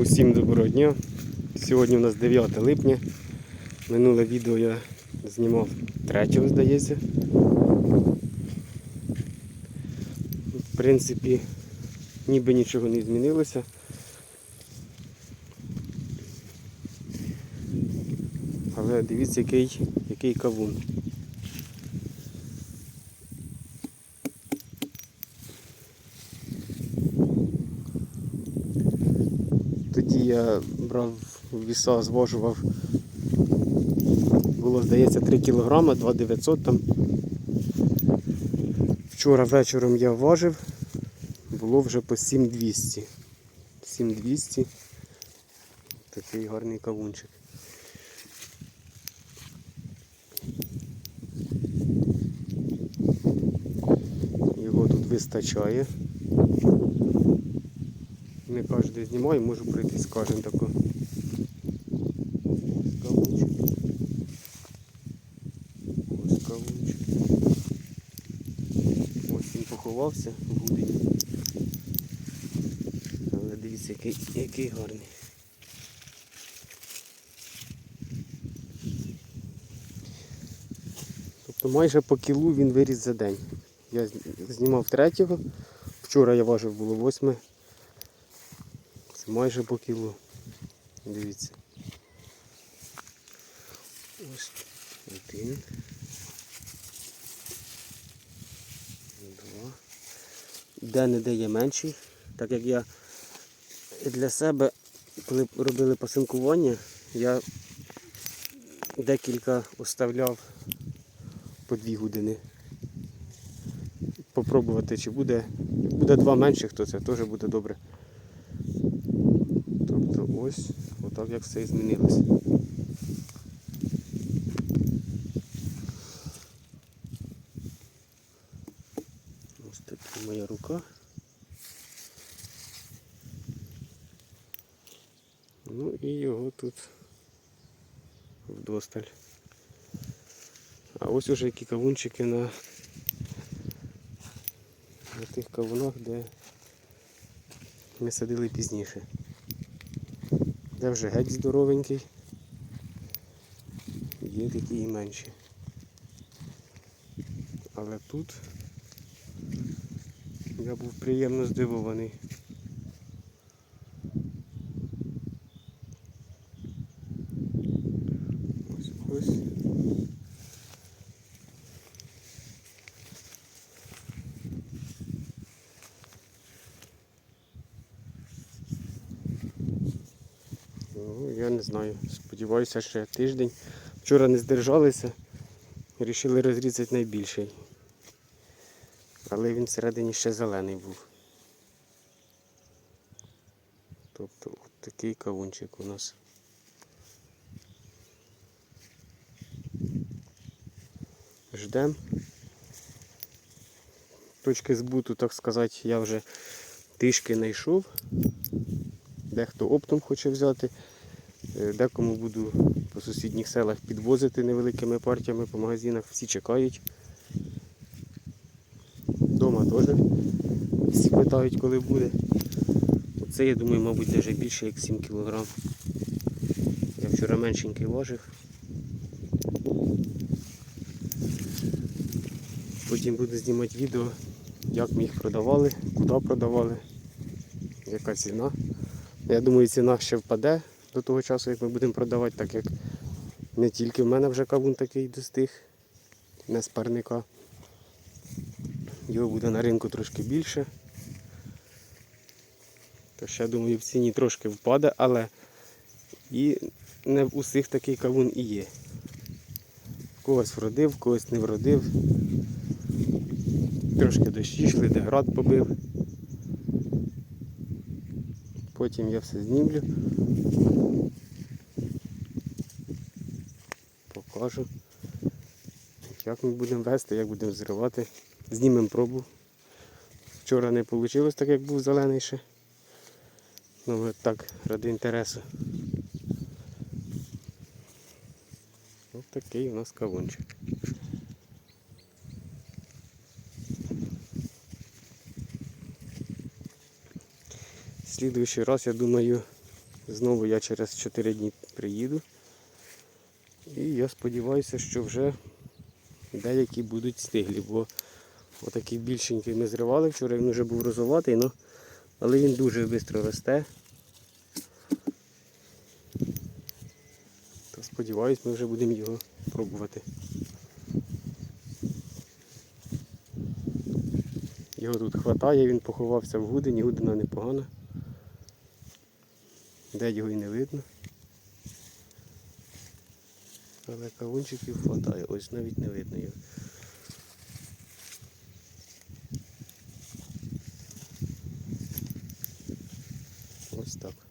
Усім доброго дня. Сьогодні у нас 9 липня. Минуле відео я знімав 3, здається. В принципі, ніби нічого не змінилося. Але дивіться, який, який кавун. Я брав віса, звожував. Було, здається, 3 кг, 2900 там. Вчора вечором я важив, було вже по 7200. 7200. Такий гарний кавунчик. Його тут вистачає. Не кожен знімаю, можу прийти, скажем тако. Кавунчик. Ось кавунчик. Ось він поховався в гудені. Але дивіться, який, який гарний. Тобто майже по кілу він виріс за день. Я знімав третього, вчора я важив було восьме. Це майже по кілу. Дивіться. Ось один. Два. Де-не-де є менший. Так як я для себе, коли робили пасинкування, я декілька оставляв по дві години. Попробувати, чи буде. Буде два менших, то це теж буде добре. Ось, отак як все і змінилося. Ось така моя рука. Ну і його тут вдосталь. А ось уже які кавунчики на, на тих кавунах, де ми садили пізніше. Де вже геть здоровенький. Є такі і менші. Але тут я був приємно здивований. Ось ось. Ну, я не знаю. Сподіваюся, ще тиждень. Вчора не здержалися. Рішили розрізати найбільший. Але він всередині ще зелений був. Тобто от такий кавунчик у нас. Ждем. Точки збуту, так сказати, я вже трішки знайшов. Дехто оптом хоче взяти. Е, Декому буду по сусідніх селах підвозити невеликими партіями по магазинах. Всі чекають. Дома теж всі питають, коли буде. Оце, я думаю, мабуть, навіть більше як 7 кг. Я вчора меншенький важив. Потім буду знімати відео, як ми їх продавали, куди продавали, яка ціна. Я думаю, ціна ще впаде до того часу, як ми будемо продавати, так як не тільки в мене вже кавун такий достиг, не з парника. Його буде на ринку трошки більше. Тож я думаю, в ціні трошки впаде, але і не в усіх такий кавун і є. В когось вродив, в когось не вродив. Трошки дощі йшли, де град побив. Потім я все знімлю. Покажу, як ми будемо вести, як будемо зривати. Знімемо пробу. Вчора не вийшло так, як був зелений ще. Ну так, ради інтересу. Ось такий у нас кавунчик. Слідуючий раз, я думаю, Знову я через 4 дні приїду. І я сподіваюся, що вже деякі будуть стиглі, бо отакий більшенький ми зривали вчора, він вже був розоватий, ну, але він дуже швидко росте. То сподіваюсь, ми вже будемо його пробувати. Його тут хватає, він поховався в гудині, гудина непогана де його і не видно. Але кавунчиків вистачає, ось навіть не видно його. Ось так.